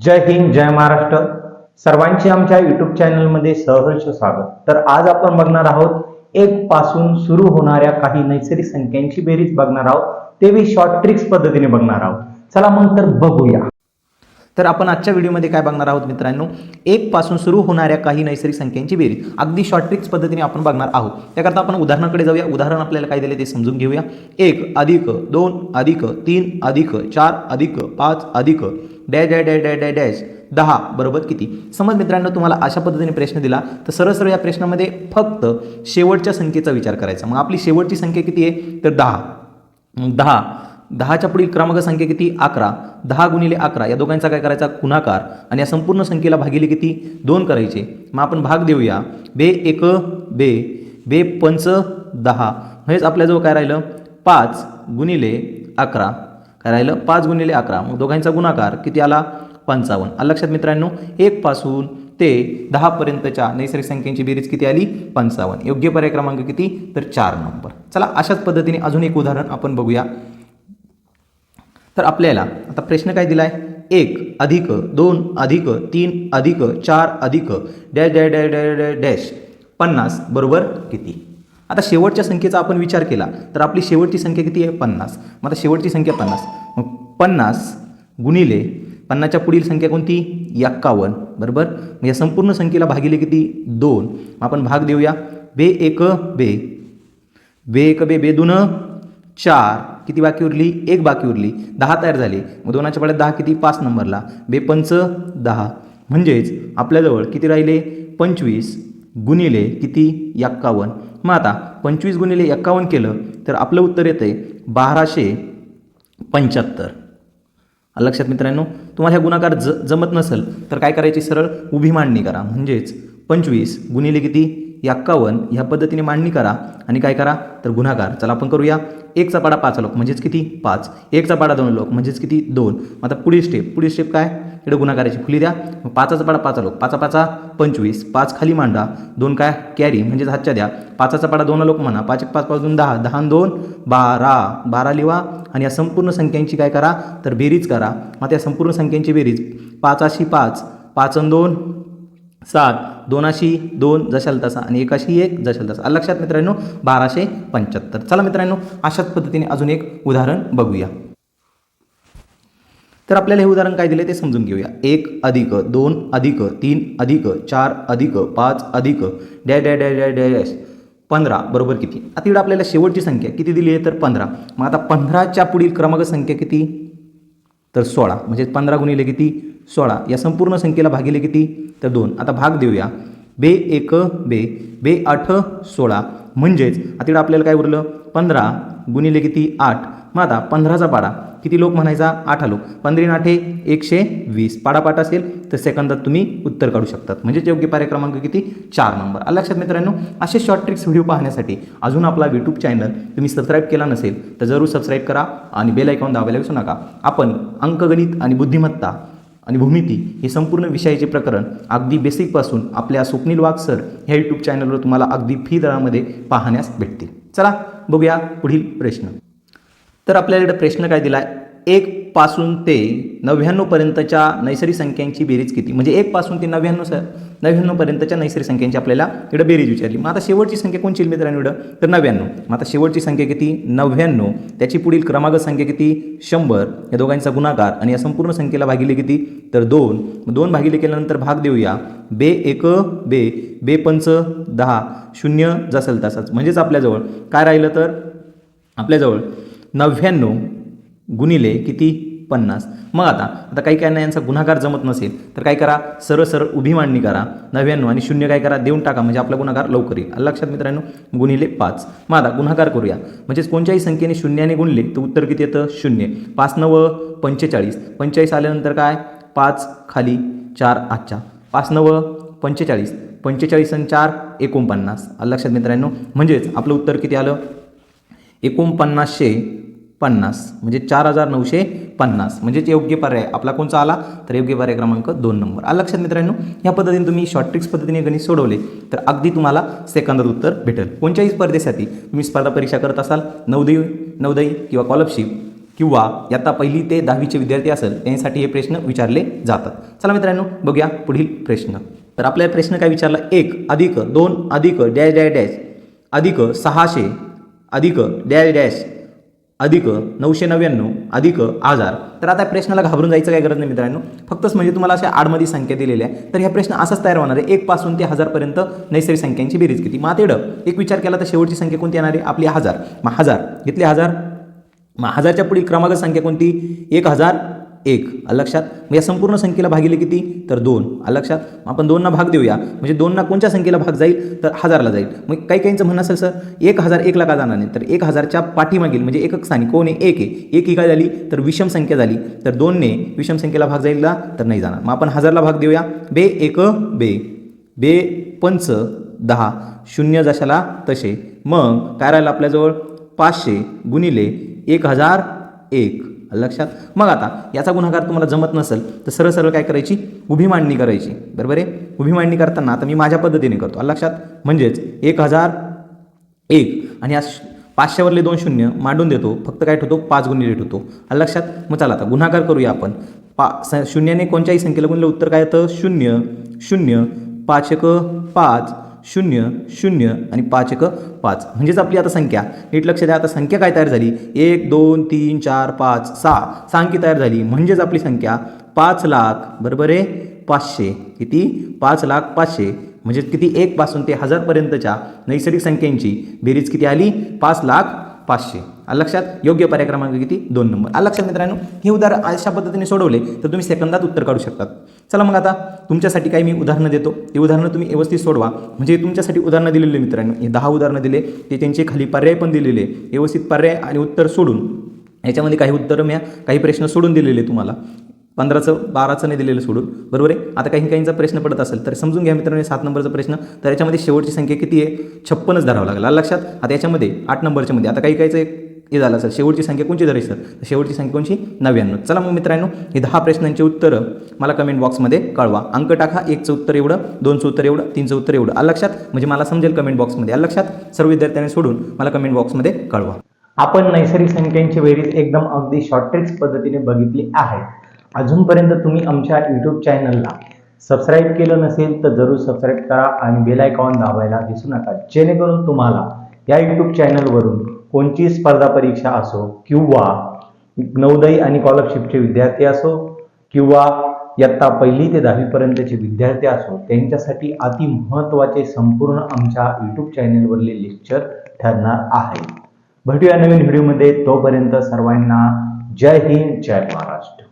जय हिंद जय महाराष्ट्र. सर्वांचे आमच्या युट्यूब चॅनलमध्ये सहर्ष स्वागत. तर आज आपण बघणार आहोत एक पासून सुरू होणाऱ्या काही नैसर्गिक संख्यांची बेरीज बघणार आहोत. ते बी शॉर्ट ट्रिक्स पद्धतीने बघणार आहोत. चला मग तर बघूया. तर आपण आजच्या व्हिडिओमध्ये काय बघणार आहोत मित्रांनो? एकपासून सुरू होणाऱ्या काही नैसर्गिक संख्यांची बेरीज. अगदी शॉर्ट ट्रिक्स पद्धतीने आपण बघणार आहोत. त्याकरता आपण उदाहरणाकडे जाऊया. उदाहरण आपल्याला काय दिले ते समजून घेऊया. एक अधिक दोन अधिक तीन अधिक चार अधिक पाच अधिक. डॅ डॅ डॅ डॅ डॅ डॅश. दहा बरोबर किती? समज मित्रांनो तुम्हाला अशा पद्धतीने प्रश्न दिला तर सरळ सरळ या प्रश्नामध्ये फक्त शेवटच्या संख्येचा विचार करायचा. मग आपली शेवटची संख्या किती आहे? तर दहा. मग दहा. दहाच्या पुढील क्रमांक संख्या किती? अकरा. दहा गुणिले अकरा. या दोघांचा काय करायचा? गुणाकार. आणि या संपूर्ण संख्येला भागिले किती? दोन करायचे. मग आपण भाग देऊया. बे एक बे. बे पंच दहा. म्हणजेच आपल्याजवळ काय राहिलं? पाच गुणिले अकरा. काय राहिलं? पाच गुणिले अकरा. मग दोघांचा गुणाकार किती आला? पंचावन्न. आलं लक्षात मित्रांनो? एकपासून ते दहापर्यंतच्या नैसर्गिक संख्यांची बेरीज किती आली? पंचावन्न. योग्य पर्याय क्रमांक किती? तर चार नंबर. चला अशाच पद्धतीने अजून एक उदाहरण आपण बघूया. तर आपल्याला आता प्रश्न काय दिला आहे एक अधिक दोन अधिक तीन अधिक चार अधिक dash dash dash dash dash dash. पन्नास बरोबर किती? आता शेवटच्या संख्येचा आपण विचार केला तर आपली शेवटची संख्या किती आहे? पन्नास. मग आता शेवटची संख्या पन्नास. मग पन्नास गुणिले पन्नासच्या पुढील संख्या कोणती? एक्कावन्न. बरोबर? मग या संपूर्ण संख्येला भागिले किती? दोन. आपण भाग देऊया. बे एक बे. बे एक बे बे दोन चार. किती बाकी उरली? एक बाकी उरली. दहा तयार झाली. मग दोनाच्या पाड्यात दहा किती? पाच नंबरला. बेपंच दहा. म्हणजेच आपल्याजवळ किती राहिले? पंचवीस गुणिले किती? एक्कावन्न. मग आता पंचवीस गुणिले एक्कावन्न केलं तर आपलं उत्तर येतं आहे बाराशे पंच्याहत्तर. लक्षात मित्रांनो? तुम्हाला ह्या गुणाकार ज जमत नसेल तर काय करायची? सरळ उभी मांडणी करा. म्हणजेच पंचवीस गुणिले किती? एक्कावन्न ह्या पद्धतीने मांडणी करा आणि काय करा? तर गुन्हागार. चला आपण करूया. एकचा पाडा पाच लोक म्हणजेच किती? पाच. एकचा पाडा दोन लोक म्हणजेच किती? दोन. आता पुढील स्टेप पुढील स्टेप काय? इकडे गुन्हागाराची खुली द्या. पाचाचा पाडा पाच लोक. पाचा पाचा पंचवीस. पाच खाली मांडा. दोन काय? कॅरी म्हणजेच हातच्या द्या. पाचाचा पाडा दोन लोक म्हणा. पाच एक पाच पाच दोन दहा. दहा दोन बारा. बारा लिवा. आणि या संपूर्ण संख्यांची काय करा? तर बेरीज करा. मग त्या संपूर्ण संख्यांची बेरीज. पाचाशी पाच. पाच आणि दोन सात दोनाशी दोन जशाल तसा आणि एकाशी एक जशाल तसा. लक्षात मित्रांनो? बाराशे पंच्याहत्तर. चला मित्रांनो अशाच पद्धतीने अजून एक उदाहरण बघूया. तर आपल्याला हे उदाहरण काय दिले ते समजून घेऊया. एक अधिक दोन अधिक तीन अधिक चार अधिक पाच अधिक डॅ डॅ डॅ डॅ डॅ डॅश. पंधरा बरोबर किती? आता इकडं आपल्याला शेवटची संख्या किती दिली आहे? तर पंधरा. मग आता पंधराच्या पुढील क्रमांक संख्या किती? तर सोळा. म्हणजे पंधरा गुणिले किती? सोळा. या संपूर्ण संख्येला भागिले किती? तर दोन. आता भाग देऊया. बे एक बे. बे आठ सोळा. म्हणजेच आता इकडं आपल्याला काय उरलं? पंधरा गुणिले किती? आठ. मग आता पंधराचा पाडा. किती लोक म्हणायचा? आठ लोक. पंधरीन आठे एकशे वीस. पाडापाठ असेल तर सेकंदात तुम्ही उत्तर काढू शकतात. म्हणजेच योग्य पर्याय क्रमांक किती? चार नंबर. आलं लक्षात मित्रांनो? असे शॉर्ट ट्रिक्स व्हिडिओ पाहण्यासाठी अजून आपला यूट्यूब चॅनल तुम्ही सबस्क्राईब केला नसेल तर जरूर सबस्क्राईब करा आणि बेल आयकॉन दाबायला विसरू नका. आपण अंकगणित आणि बुद्धिमत्ता आणि भूमिती हे संपूर्ण विषयाचे प्रकरण अगदी बेसिकपासून आपल्या स्वप्नील वाघ सर ह्या यूट्यूब चॅनलवर तुम्हाला अगदी फी दरामध्ये पाहण्यास भेटतील. चला बघूया पुढील प्रश्न. तर आपल्याकडे प्रश्न काय दिला आहे एक पासून ते नव्याण्णवपर्यंतच्या नैसर्गिक संख्यांची बेरीज किती? म्हणजे एक पासून ते नव्याण्णव स नव्याण्णवपर्यंतच्या नैसर्गिक संख्यांची आपल्याला इकडं बेरीज विचारली. मग आता शेवटची संख्या कोणची येईल मित्रांनो इकडं? तर नव्याण्णव. मग आता शेवटची संख्या किती? नव्याण्णव. त्याची पुढील क्रमांक संख्या किती? शंभर. या दोघांचा गुणाकार आणि या संपूर्ण संख्येला भागिले किती? तर दोन. मग दोन भागिले केल्यानंतर भाग देऊया. बे एक बे. बे पंच दहा. शून्य जसेल तसाच. म्हणजेच आपल्याजवळ काय राहिलं तर? आपल्याजवळ नव्याण्णव गुणिले किती? पन्नास. मग आता आता काही काही नाही यांचा गुन्हागार जमत नसेल तर काय करा? सरळ सरळ उभी मांडणी करा. नव्याण्णव आणि शून्य काय करा? देऊन टाका म्हणजे आपला गुन्हागार लवकर येईल. लक्षात मित्रांनो? गुणिले पाच. मग आता गुणाकार करूया. म्हणजेच कोणत्याही संख्येने शून्याने गुणले तर उत्तर किती येतं? शून्य. पाच नव पंचेचाळीस. पंचेचाळीस आल्यानंतर काय? पाच खाली चार आजच्या. पाच नव पंचेचाळीस. पंचेचाळीस आणि चार एकोणपन्नास. लक्षात मित्रांनो? म्हणजेच आपलं उत्तर किती आलं? एकोणपन्नासशे पन्नास म्हणजे चार हजार नऊशे पन्नास. म्हणजेच योग्य पर्याय. आपला कोणचा आला? तर योग्य पर्याय क्रमांक दोन नंबर. आ लक्षात मित्रांनो? ह्या पद्धतीने तुम्ही शॉर्ट ट्रिक्स पद्धतीने गणित सोडवले तर अगदी तुम्हाला सेकंदात उत्तर भेटेल. कोणत्याही स्पर्धेसाठी तुम्ही स्पर्धा परीक्षा करत असाल नवदयी नवदयी किंवा कॉलरशिप किंवा आता पहिली ते दहावीचे विद्यार्थी असेल त्यांच्यासाठी हे प्रश्न विचारले जातात. चला मित्रांनो बघूया पुढील प्रश्न. तर आपल्याला प्रश्न काय विचारला? एक अधिक दोन अधिक डॅश डॅश डॅश. अधिक सहाशे अधिक डॅश डॅश. अधिक नऊशे नव्याण्णव अधिक हजार तर आता प्रश्नाला घाबरून जायचं काय गरज नाही मित्रांनो. फक्तच म्हणजे तुम्हाला अशा आडमध्ये संख्या दिलेल्या आहे तर ह्या प्रश्न असाच तयार होणार आहे. एक पासून ते हजारपर्यंत नैसर्गिक संख्यांची बेरीज किती? मग एक विचार केला तर शेवटची संख्या कोणती येणार आहे? आपली हजार. मग हजार. घेतली हजार? मग हजारच्या पुढील क्रमांक संख्या कोणती? एक हजार. एक. अलक्षात लक्षात मग या संपूर्ण संख्येला भागिले किती? तर दोन. अलक्षात लक्षात मग आपण दोनना भाग देऊया. म्हणजे दोनना कोणत्या संख्येला भाग जाईल? तर हजारला जाईल. मग काही काहींचं म्हणणं असेल सर एक हजार एकला का जाणार नाही? तर एक हजारच्या पाठीमागील म्हणजे एकक स्थानी कोण आहे? एक आहे. एक ही काय झाली? तर विषम संख्या झाली. तर दोनने विषम संख्येला भाग जाईल का तर नाही जाणार. मग आपण हजारला भाग देऊया. बे एक बे. बे पंच दहा. शून्य जशाला तसे. मग काय राहिलं आपल्याजवळ? पाचशे गुणिले एक हजार एक. लक्षात? मग आता याचा गुणाकार तुम्हाला जमत नसेल तर सरळ सरळ काय करायची? उभी मांडणी करायची. बरोबर आहे? उभी मांडणी करताना आता मी माझ्या पद्धतीने करतो. लक्षात? म्हणजेच एक हजार एक आणि या पाचशेवरले दोन शून्य मांडून देतो. फक्त काय ठेवतो? पाच गुणिले ठेवतो. आलं लक्षात? मग चला आता गुन्हागार करूया आपण. पा स शून्याने कोणत्याही संख्येला गुणलं उत्तर काय येतं? शून्य शून्य पाच एक पाच. शून्य शून्य आणि पाच एक पाच. म्हणजेच आपली आता संख्या. नीट लक्ष द्या आता संख्या काय तयार झाली? एक दोन तीन चार पाच सहा. सहा तयार झाली. म्हणजेच आपली संख्या पाच लाख बरोबर आहे? पाचशे. किती? पाच लाख पाचशे. म्हणजे किती? एकपासून ते हजारपर्यंतच्या नैसर्गिक संख्यांची बेरीज किती आली? पाच लाख पाचशे. लक्षात? योग्य पर्याय क्रमांक किती? दोन नंबर. आ लक्षात मित्रांनो हे उदाहरण अशा पद्धतीने सोडवले तर तुम्ही सेकंदात उत्तर काढू शकतात. चला मग आता तुमच्यासाठी काही मी उदाहरणं देतो. ते उदाहरणं तुम्ही व्यवस्थित सोडवा. म्हणजे तुमच्यासाठी उदाहरणं दिलेले मित्रांनो. हे दहा उदाहरणं दिले ते त्यांचे खाली पर्याय पण दिलेले व्यवस्थित पर्याय आणि उत्तर सोडून याच्यामध्ये काही उत्तरं मी काही प्रश्न सोडून दिलेले तुम्हाला. पंधराचं बाराचं नाही दिलेलं सोडून. बरोबर आहे? आता काही काहींचा प्रश्न पडत असेल तर समजून घ्या मित्रांनो सात नंबरचा प्रश्न. तर याच्यामध्ये शेवटची संख्या किती आहे? छप्पनच धरावं लागेल. लक्षात? आता याच्यामध्ये आठ नंबरच्यामध्ये. आता काही काहीचं एक हे झालं असेल. शेवटची संख्या कोणची धरायची सर शेवटची संख्या कोणची? नव्याण्णव. चला मग मित्रांनो हे दहा प्रश्नांची उत्तरं मला कमेंट बॉक्समध्ये कळवा. अंक टाका एकचं उत्तर एवढं दोनचं उत्तर एवढं तीनचं उत्तर एवढं. आलं लक्षात? म्हणजे मला समजेल कमेंट बॉक्समध्ये आलं लक्षात? सर्व विद्यार्थ्यांनी सोडून मला कमेंट बॉक्समध्ये कळवा. आपण नैसर्गिक संख्यांची बेरीज एकदम अगदी शॉर्टेज पद्धतीने बघितली आहे. अजूनपर्यंत तुम्ही आमच्या यूट्यूब चॅनलला सबस्क्राईब केलं नसेल तर जरूर सबस्क्राईब करा आणि बेल आयकॉन दाबायला विसरू नका. जेणेकरून तुम्हाला या यूट्यूब चॅनलवरून कोणची स्पर्धा परीक्षा असो किंवा नवदयी आणि स्कॉलरशिपचे विद्यार्थी असो किंवा इयत्ता पहिली ते दहावीपर्यंतचे विद्यार्थी असो त्यांच्यासाठी अति महत्त्वाचे संपूर्ण आमच्या यूट्यूब चॅनेलवरले लेक्चर ठरणार आहे भेटूया नवीन व्हिडिओमध्ये तोपर्यंत सर्वांना जय हिंद जय महाराष्ट्र.